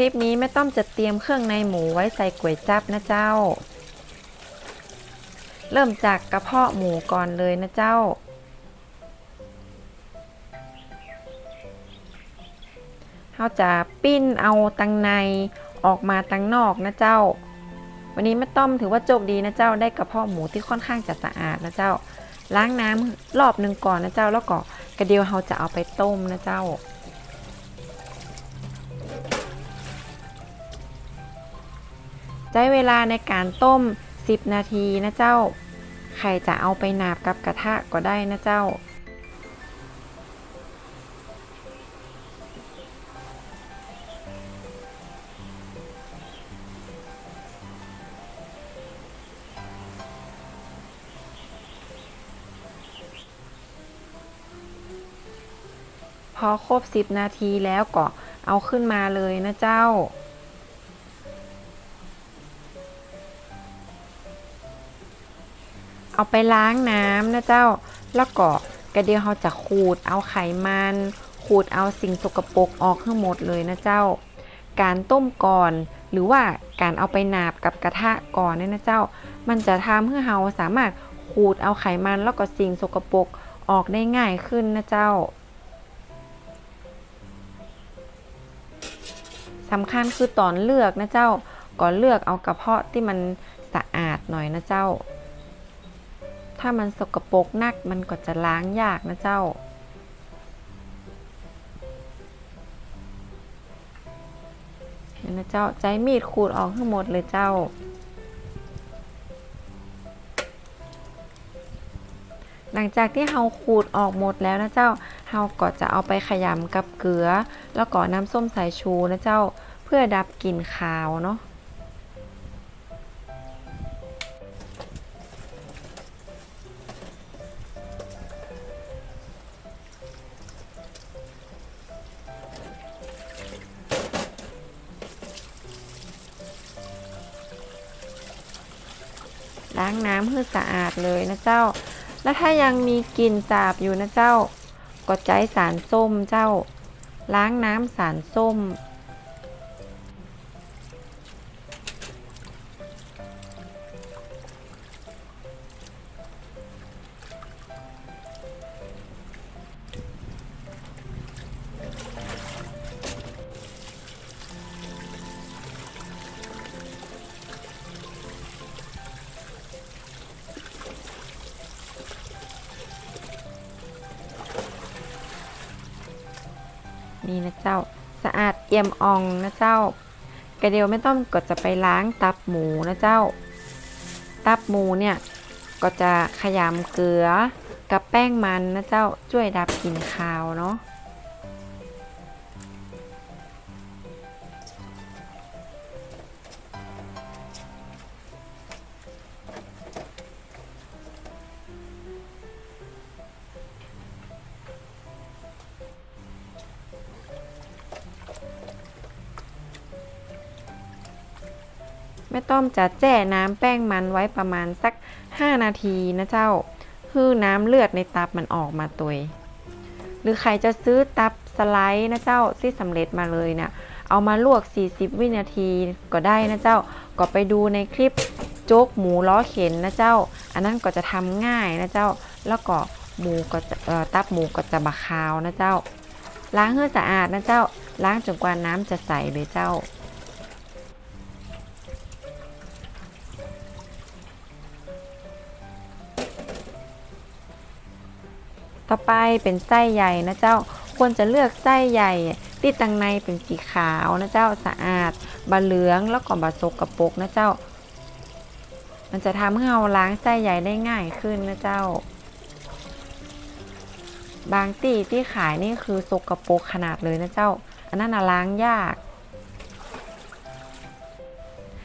ลิปนี้ไม่ต้องจะเตรียมเครื่องในหมูไว้ใส่ก๋วยจั๊บนะเจ้า เริ่มจากกระเพาะหมูก่อนเลยนะเจ้า เราจะปิ้นเอาตังในออกมาตังนอกนะเจ้า วันนี้แม่ต้อมถือว่าโชคดีนะเจ้าได้กระเพาะหมูที่ค่อนข้างจะสะอาดนะเจ้า ล้างน้ำรอบหนึ่งก่อนนะเจ้าแล้วก็กระเดียวเราจะเอาไปต้มนะเจ้า ใช้เวลาในการต้ม 10 นาทีนะเจ้า ใครจะเอาไปหนาบกับกระทะก็ได้นะเจ้า พอครบ 10 นาทีแล้วก็เอาขึ้นมาเลยนะเจ้า เอาไปล้างน้ำนะเจ้า แล้วก็กระเดียวเราจะขูดเอาไขมัน ขูดเอาสิ่งสกปรกออกทั้งหมดเลยนะเจ้า การต้มก่อนหรือว่าการเอาไปหนาบกับกระทะก่อนเนี่ยนะเจ้า มันจะทำให้เราสามารถขูดเอาไขมันแล้วก็สิ่งสกปรกออกได้ง่ายขึ้นนะเจ้าสำคัญคือตอนเลือกนะเจ้าก่อนเลือกเอากระเพาะที่มันสะอาดหน่อยนะเจ้า ถ้ามันสกปรกนักมันก็จะล้างยากนะเจ้า เห็นนะเจ้าใจมีดขูดออกทั้งหมดเลยเจ้า หลังจากที่เราขูดออกหมดแล้วนะเจ้าเราก็จะเอาไปขยำกับเกลือ แล้วก็น้ำส้มสายชูนะเจ้า เพื่อดับกลิ่นคาวเนาะ น้ำให้สะอาดเลยนะเจ้า แล้วถ้ายังมีกลิ่นสาบอยู่นะเจ้า ก็ใจสารส้มเจ้า ล้างน้ำสารส้ม นี่นะเจ้า สะอาดเอี่ยมอ่องนะเจ้ากระเดียวไม่ต้องก็จะไปล้างตับหมูนะเจ้า ตับหมูเนี่ยก็จะขยำเกลือกับแป้งมันนะเจ้าช่วยดับกลิ่นคาวเนาะ ไม่ต้องจะแจ้น้ำแป้งมันไว้ประมาณสัก 5 นาทีนะเจ้าฮือน้ำเลือดในตับมันออกมาตัวหรือใครจะซื้อตับสไลด์นะเจ้าที่สำเร็จมาเลยเนะี่ยเอามาลวก 40 วินาทีก็ได้นะเจ้า ก็ไปดูในคลิปโจ๊กหมูล้อเข็นนะเจ้า อันนั้นก็จะทำง่ายนะเจ้า แล้วก็หมูก็จะตับหมูก็จะบะคาวนะเจ้า ล้างให้สะอาดนะเจ้า ล้างจนกว่าน้ำจะใสเลยเจ้า ต่อไปเป็นไส้ใหญ่นะเจ้าควรจะเลือกไส้ใหญ่ที่ตังในเป็นสีขาวนะเจ้าสะอาดบะเหลืองแล้วก็บะสกกระปกนะเจ้า มันจะทำให้เราล้างไส้ใหญ่ได้ง่ายขึ้นนะเจ้า บางตีที่ขายนี่คือสกกระปกขนาดเลยนะเจ้า อันนั้นนะล้างยาก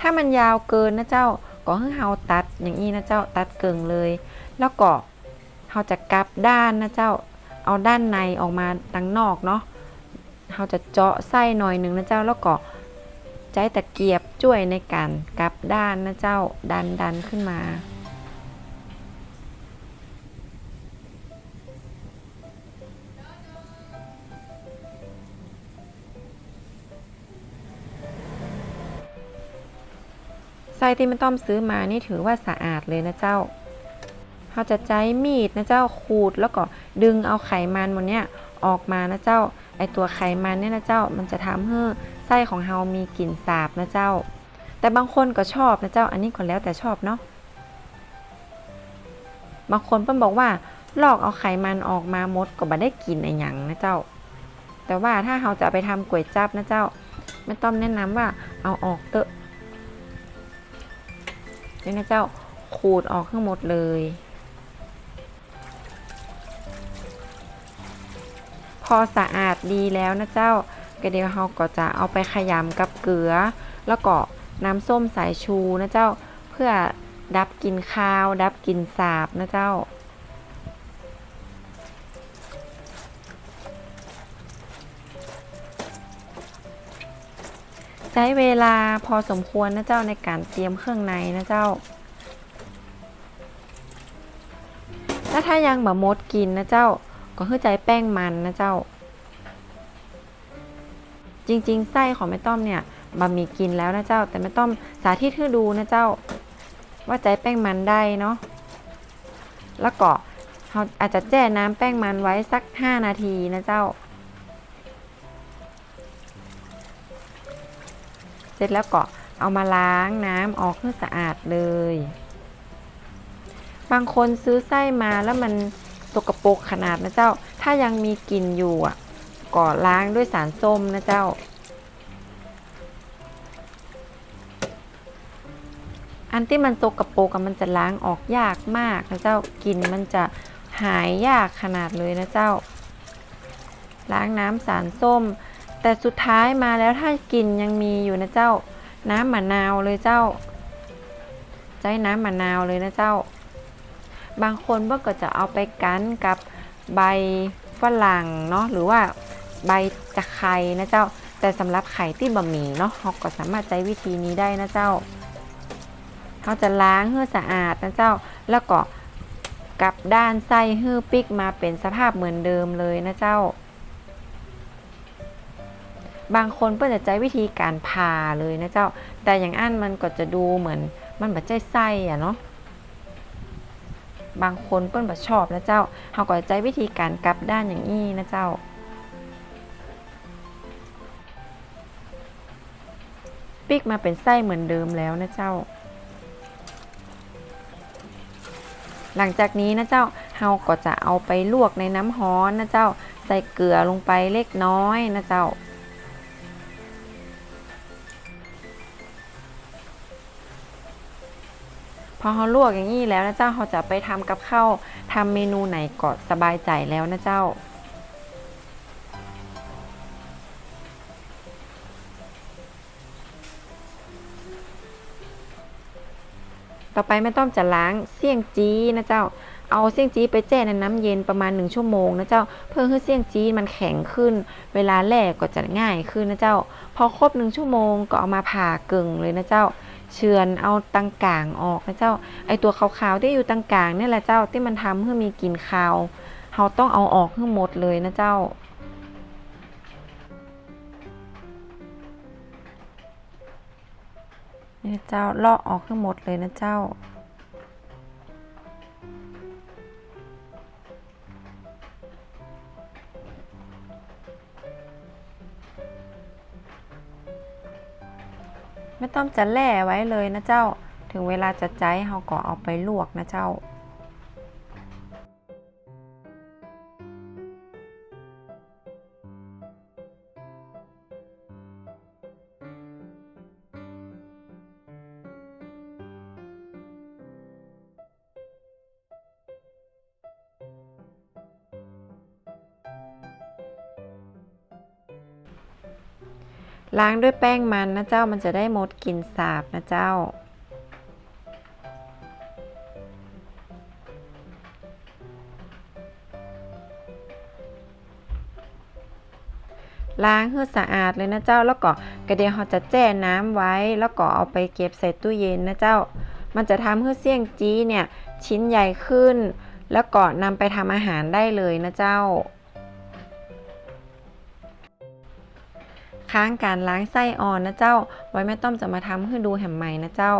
ถ้ามันยาวเกินนะเจ้าก็ให้เราตัดอย่างนี้นะเจ้าตัดเกิงเลย แล้วก็ เราจะกลับด้านนะเจ้า เอาด้านในออกมาดังนอกเนาะเราจะเจาะไส้หน่อยหนึ่งนะเจ้าแล้วก็ใช้ตะเกียบช่วยในการกลับด้านนะเจ้าดันดันขึ้นมา ไส้ที่ไม่ต้อมซื้อมานี่ถือว่าสะอาดเลยนะเจ้า เขาจะใช้มีดนะเจ้าขูดแล้วก็ดึงเอาไขมันหมันเนี้ยออกมานะเจ้า ไอตัวไขมันเนี่ยนะเจ้า มันจะทำให้ไส้ของเฮามีกลิ่นสาบนะเจ้า แต่บางคนก็ชอบนะเจ้า อันนี้ก็แล้วแต่ชอบเนาะ บางคนเพิ่นบอกว่าลอกเอาไขมันออกมาหมดก็บ่ได้กินไอ้หยังนะเจ้า แต่ว่าถ้าเราจะไปทำก๋วยจั๊บนะเจ้า ไม่ต้องแนะนำว่าเอาออกเตอะนี่นะเจ้าขูดออกทั้งหมดเลย พอสะอาดดีแล้วนะเจ้าก็เดี๋ยวเราก็จะเอาไปขยำกับเกลือ แล้วก็น้ำส้มสายชูนะเจ้า เพื่อดับกลิ่นคาว ดับกลิ่นสาบนะเจ้า ใช้เวลาพอสมควรนะเจ้าในการเตรียมเครื่องในนะเจ้าแล้วถ้ายังแบบมดกินนะเจ้า ก็คือใจแป้งมันนะเจ้า จริงๆ ไส้ของแม่ต้อมเนี่ยบะหมี่กินแล้วนะเจ้า แต่แม่ต้อมสาธิตให้ดูนะเจ้า ว่าใจแป้งมันได้เนาะแล้วก็เราอาจจะแจ้น้ำแป้งมันไว้สัก 5 นาทีนะเจ้า เสร็จแล้วก็เอามาล้างน้ำออกให้สะอาดเลย บางคนซื้อไส้มาแล้วมัน สกปรกขนาดนะเจ้า ถ้ายังมีกลิ่นอยู่อะก็ล้างด้วยสารส้มนะเจ้า อันที่มันสกปรกอะมันจะล้างออกยากมากนะเจ้ากลิ่นมันจะหายยากขนาดเลยนะเจ้า ล้างน้ำสารส้ม แต่สุดท้ายมาแล้วถ้ากลิ่นยังมีอยู่นะเจ้า น้ำมะนาวเลยเจ้า ใช้น้ำมะนาวเลยนะเจ้า บางคนก็จะเอาไปกันกับใบฝรั่งเนาะหรือว่าใบตะไคร้นะเจ้า แต่สำหรับไข่ที่บะหมี่เนาะเราก็สามารถใช้วิธีนี้ได้นะเจ้าเขาจะล้างให้สะอาดนะเจ้า แล้วก็กลับด้านไส้ให้ปิกมาเป็นสภาพเหมือนเดิมเลยนะเจ้า บางคนเพื่อจะใช้วิธีการผ่าเลยนะเจ้า แต่อย่างอันมันก็จะดูเหมือนมันแบบใจไส้อะเนาะ บางคนเปิ้นบ่ชอบนะเจ้าเขาก็ใช้วิธีการกลับด้านอย่างนี้นะเจ้า ปิกมาเป็นไส้เหมือนเดิมแล้วนะเจ้า หลังจากนี้นะเจ้าเฮาก็จะเอาไปลวกในน้ำฮ้อนนะเจ้า ใส่เกลือลงไปเล็กน้อยนะเจ้า พอเขาลวกอย่างนี้แล้วนะเจ้าเขาจะไปทำกับข้าวทำเมนูไหนก็สบายใจแล้วนะเจ้า ต่อไปแม่ต้อมจะล้างเสี่ยงจีนะเจ้า เอาเสี่ยงจีไปแช่ในน้ำเย็นประมาณ 1 ชั่วโมงนะเจ้า เพื่อให้เสี่ยงจีมันแข็งขึ้น เวลาแล่ก็จะง่ายขึ้นนะเจ้า พอครบ1ชั่วโมงก็เอามาผ่ากึ่งเลยนะเจ้า เฉือนเอาตังกลางออกนะเจ้า ไอตัวขาวๆที่อยู่ตังกลางนี่แหละเจ้าที่มันทำให้มีกลิ่นคาวเราต้องเอาออกให้หมดเลยนะเจ้านี่ยเจ้าลอกออกให้หมดเลยนะเจ้า ไม่ต้องจะแล่ไว้เลยนะเจ้า ถึงเวลาจะใจเขาก็เอาไปลวกนะเจ้า ล้างด้วยแป้งมันนะเจ้ามันจะได้หมดกลิ่นสาบนะเจ้า ล้างให้สะอาดเลยนะเจ้าแล้วก็กระเดียวเราจะแจ้น้ำไว้ แล้วก็เอาไปเก็บใส่ตู้เย็นนะเจ้า มันจะทำให้เสี่ยงจี้เนี่ยชิ้นใหญ่ขึ้น แล้วก็นำไปทำอาหารได้เลยนะเจ้า ค้างการล้างไส้อ่อนนะเจ้า ไว้แม่ต้อมจะมาทำให้ดูแหมใหม่นะเจ้า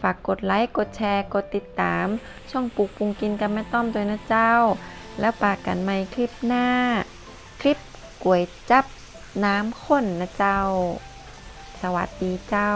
ฝากกดไลค์ กดแชร์ กดติดตาม ช่องปลูกปรุงกินกับแม่ต้อมด้วยนะเจ้า แล้วปากกันใหม่คลิปหน้า คลิปก๋วยจับน้ำข้นนะเจ้า สวัสดีเจ้า